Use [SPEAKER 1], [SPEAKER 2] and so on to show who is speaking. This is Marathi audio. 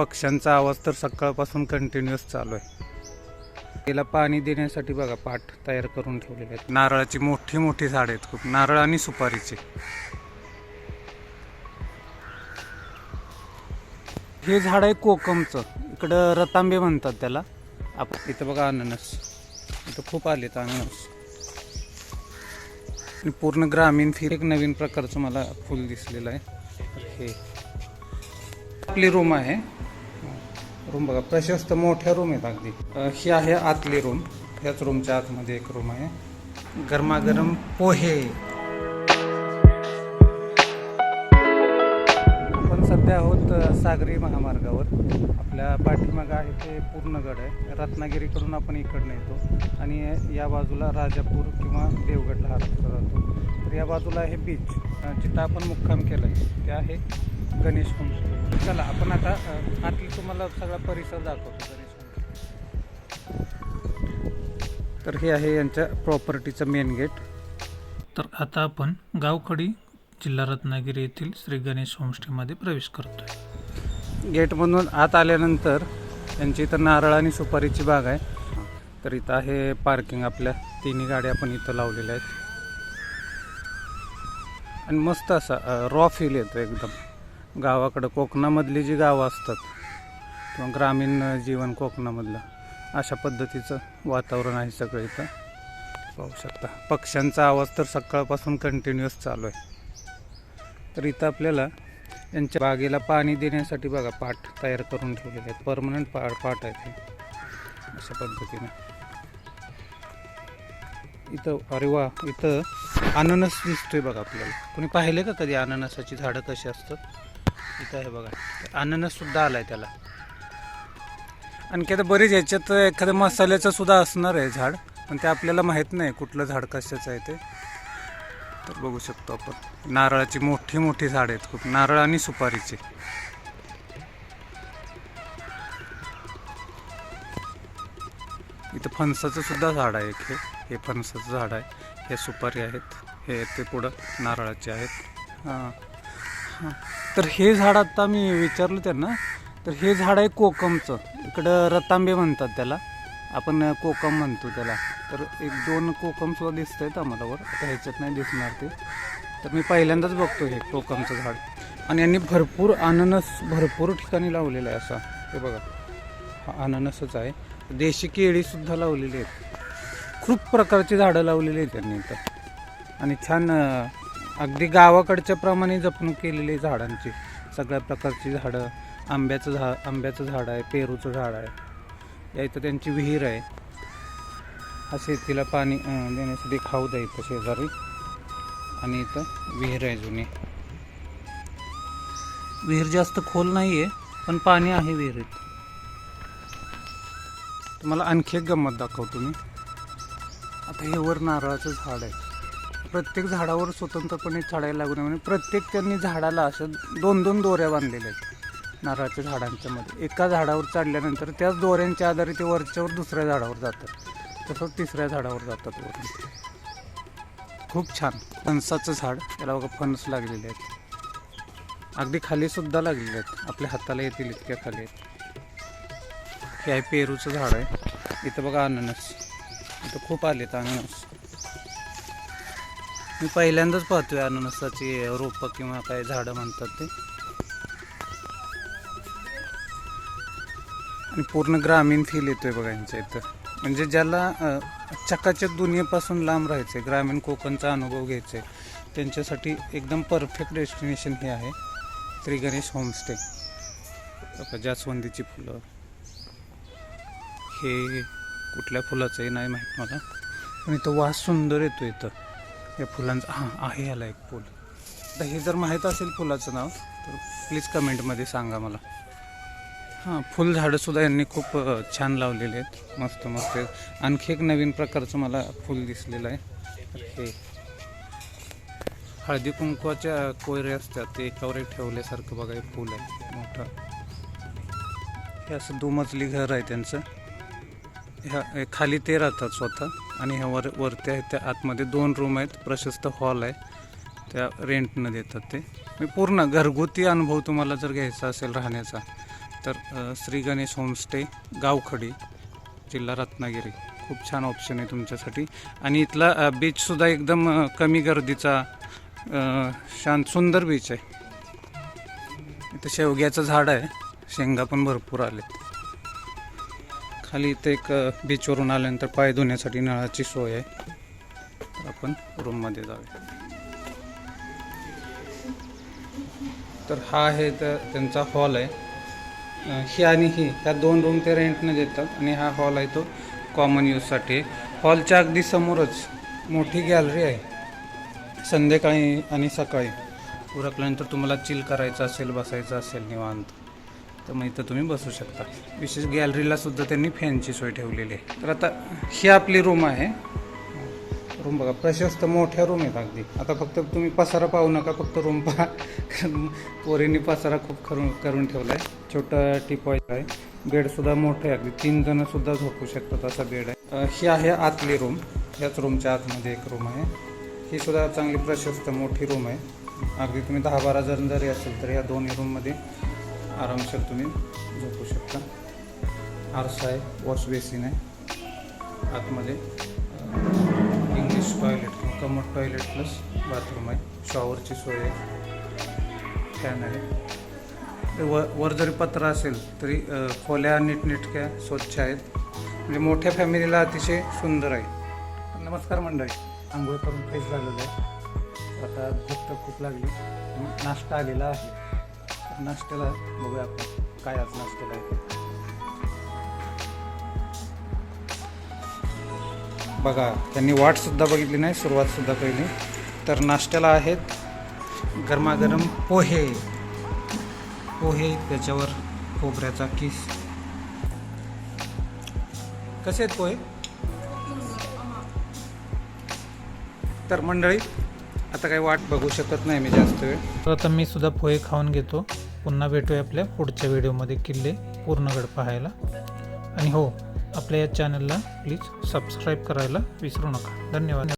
[SPEAKER 1] पक्ष्यांचा आवाज तर सकाळपासून कंटिन्युअस चालू आहे. तिला पाणी देण्यासाठी बघा पाट तयार करून ठेवलेले आहेत. नारळाची मोठी मोठी झाडं आहेत खूप नारळ आणि सुपारीची. हे झाड आहे कोकमचं इकडं रतांबे म्हणतात त्याला. आप इथं बघा अननस. इथं खूप आलेत अननस. पूर्ण ग्रामीण फिर एक नवीन प्रकारचं मला फुल दिसलेलं आहे. हे. आपली रूम आहे. रूम बघा प्रशस्त मोठ्या रूम आहेत अगदी. ही आहे आतली रूम ह्याच रूमच्या आतमध्ये एक रूम आहे. गरमागरम पोहे. आपण सध्या आहोत सागरी महामार्गावर. आपल्या पाठीमागं आहे ते पूर्णगड आहे. रत्नागिरीकडून आपण इकडनं येतो. आणि या बाजूला राजापूर किंवा देवगडला हा रस्ता जातो. तर या बाजूला आहे बीच जिथं आपण मुक्काम केला आहे ते आहे गणेश होमस्टे चला आपण आता आतली तुम्हाला सगळा परिसर दाखवतो गणेश तर हे आहे यांच्या प्रॉपर्टीचं मेन गेट
[SPEAKER 2] तर आता आपण गावखडी जिल्हा रत्नागिरी येथील श्री गणेश होमस्टेमध्ये प्रवेश करतोय.
[SPEAKER 1] गेटमधून आत आल्यानंतर त्यांची इथं नारळ आणि सुपारीची बाग आहे. तर इथं आहे पार्किंग आपल्या. तिन्ही गाड्या आपण इथं लावलेल्या आहेत. आणि मस्त असा रॉ फील येतो एकदम. गावाकडं कोकणामधली जी गावं असतात किंवा ग्रामीण जीवन कोकणामधलं अशा पद्धतीचं वातावरण आहे सगळं इथं. पाहू शकता. पक्ष्यांचा आवाज तर सकाळपासून कंटिन्युअस चालू आहे. तर इथं आपल्याला यांच्या बागेला पाणी देण्यासाठी बघा पाट तयार करून ठेवलेले आहेत. परमनंट पा पाट आहेत अशा पद्धतीनं. इथं अरे वा इथं अननस दिसतोय बघा आपल्याला. कोणी पाहिले का कधी अननसाची झाडं कशी असतात? इथं आहे बघा. अननस सुद्धा आलाय त्याला. आणखी आता बरेच याच्यात एखाद्या मसाल्याचं सुद्धा असणार आहे झाड पण ते आपल्याला माहीत नाही कुठलं झाड कशाचं आहे ते. तर बघू शकतो आपण. नारळाची मोठी मोठी झाड आहेत खूप. नारळ आणि सुपारीची. इथं फणसाचं सुद्धा झाड आहे एक. हे हे फणसाचं झाड आहे. हे सुपारी आहेत. हे ते पुढं नारळाचे आहेत. हां. हां. तर हे झाड आत्ता मी विचारलं त्यांना तर हे झाड आहे कोकमचं. इकडं रतांबे म्हणतात त्याला. आपण कोकम म्हणतो त्याला. तर एक दोन कोकम सुद्धा दिसत आहेत आम्हाला वर. आता ह्याच्यात नाही दिसणार ते. तर मी पहिल्यांदाच बघतो हे कोकमचं झाड. आणि यांनी भरपूर अननस भरपूर ठिकाणी लावलेलं आहे असा. हे बघा. हा अननसच आहे. देशी केळीसुद्धा लावलेली आहेत. खूप प्रकारची झाडं लावलेली आहेत त्यांनी इथं. आणि छान अगदी गावाकडच्या प्रमाणे जपणूक केलेली आहे झाडांची. सगळ्या प्रकारची झाडं आंब्याचं झा आंब्याचं झाड आहे पेरूचं झाड आहे. या इथं त्यांची विहीर आहे. हा शेतीला पाणी देण्यासाठी खाऊ द्या इथं शेजारी. आणि इथं विहीर आहे जुनी. विहीर जास्त खोल नाही आहे पण पाणी आहे विहिरीत. तुम्हाला आणखी एक गंमत दाखवतो मी. आता हे वर नारळाचं झाड आहे. प्रत्येक झाडावर स्वतंत्रपणे चढायला लागू नये म्हणून प्रत्येक त्यांनी झाडाला असं दोन दोन दोऱ्या बांधलेल्या आहेत नारळाच्या झाडांच्या मध्ये. एका झाडावर चढल्यानंतर त्याच दोऱ्यांच्या आधारे ते वरच्यावर दुसऱ्या झाडावर जातात. तसंच तिसऱ्या झाडावर जातात वरून खूप छान. फणसाचं झाड. त्याला बघा फणस लागलेले आहेत. अगदी खाली सुद्धा लागलेले आहेत. आपल्या हाताला येतील इतक्या खाली आहेत. हे आहे पेरूचं झाड आहे. इथं बघा अननस. इथं खूप आले आहेत अननस. मी पहिल्यांदाच पाहतोय अननसाची रोपं किंवा काय झाडं म्हणतात ते. आणि पूर्ण ग्रामीण फील येतोय बघा यांच्या इथं. म्हणजे ज्याला चकाच्या चकाचक दुनियेपासून लांब राहायचं आहे ग्रामीण कोकणचा अनुभव घ्यायचा आहे त्यांच्यासाठी एकदम परफेक्ट डेस्टिनेशन हे आहे श्री गणेश होमस्टे जास्वंदीची फुलं. हे कुठल्या फुलाचंही नाही माहीत मला. पण इथं वास सुंदर येतो इथं. या फुलांचा हां आहे याला एक फुल. तर हे जर माहीत असेल फुलाचं नाव तर प्लीज कमेंटमध्ये सांगा मला. हां फुलझाडंसुद्धा यांनी खूप छान लावलेले आहेत. मस्त मस्त आणखी एक नवीन प्रकारचं मला फुल दिसलेलं आहे. तर हे हळदी कुंकवाच्या कोयरे असतात ते एकावर एक ठेवल्यासारखं बघा हे फुल आहे. मोठं. हे असं दुमजली घर आहे त्यांचं. ह्या खाली ते राहतात स्वतः. आणि ह्या वर वरती आहेत त्या आतमध्ये दोन रूम आहेत प्रशस्त हॉल आहे. त्या रेंटनं देतात ते. मी पूर्ण घरगुती अनुभव तुम्हाला जर घ्यायचा असेल राहण्याचा तर श्री गणेश होमस्टे गावखडी जिल्हा रत्नागिरी. खूप छान ऑप्शन आहे तुमच्यासाठी. आणि इथला बीचसुद्धा एकदम कमी गर्दीचा शांत सुंदर बीच आहे. इथं शेवग्याचं झाड आहे. शेंगा पण भरपूर आलेत. खाली इथे एक बीचवरून आल्यानंतर पाय धुण्यासाठी नळाची सोय आहे. तर आपण रूममध्ये जाऊया. तर हा आहे तर त्यांचा हॉल आहे. ही आणि ही ह्या दोन रूम ते रेंटनं देतात आणि हा हॉल आहे तो कॉमन यूजसाठी हॉलच्या अगदी समोरच मोठी गॅलरी आहे. संध्याकाळी आणि सकाळी. उरकल्यानंतर तुम्हाला चिल करायचं असेल बसायचं असेल निवांत. तर मग इथं तुम्ही बसू शकता. विशेष गॅलरीला सुद्धा त्यांनी फॅनची सोय ठेवलेली आहे. तर आता ही आपली रूम आहे. रूम बघा प्रशस्त मोठ्या रूम आहेत अगदी. आता फक्त तुम्ही पसारा पाहू नका फक्त रूम पहा. पोरींनी पसारा खूप करून करून ठेवला आहे छोटा टिपॉय आहे. बेडसुद्धा मोठं आहे. अगदी तीन जण सुद्धा झोपू शकतात असा बेड आहे. ही आहे आतली रूम ह्याच रूमच्या आतमध्ये एक रूम आहे. ही सुद्धा चांगली प्रशस्त मोठी रूम आहे. अगदी तुम्ही दहा बारा जण जरी असेल तर या दोन्ही रूममध्ये आरामशीर तुम्ही झोपू शकता. आरसा आहे वॉश बेसिन आहे. आतमध्ये इंग्लिश टॉयलेट किंवा कमोड टॉयलेट प्लस बाथरूम आहे. शॉवरची सोय आहे. फॅन आहे. व वर जरी पत्रा असेल तरी खोल्या नीटनेटक्या स्वच्छ आहेत. म्हणजे मोठ्या फॅमिलीला अतिशय सुंदर आहे. नमस्कार मंडळी. आंघोळ करून फ्रेश झालेलं आहे. आता भूक तर खूप लागली. नाश्ता आलेला आहे. नाश्त्याला बघूया आपण. काय आज नाश्त्याला आहे बघा त्यांनी वाटसुद्धा बघितली नाही सुरुवातसुद्धा पहिली. तर नाश्त्याला आहेत गरमागरम पोहे. पोहे त्याच्यावर खोबऱ्याचा किस. कसे आहेत पोहे? तर मंडळी आता काही वाट बघू शकत नाही मी जास्त वेळ.
[SPEAKER 2] तर आता मी सुद्धा पोहे खाऊन घेतो. पुन्हा भेटूया आपल्या पुढच्या व्हिडिओमध्ये किल्ले पूर्णगड पाहायला. आणि हो आपल्या या चॅनलला प्लीज सबस्क्राईब करायला विसरू नका. धन्यवाद.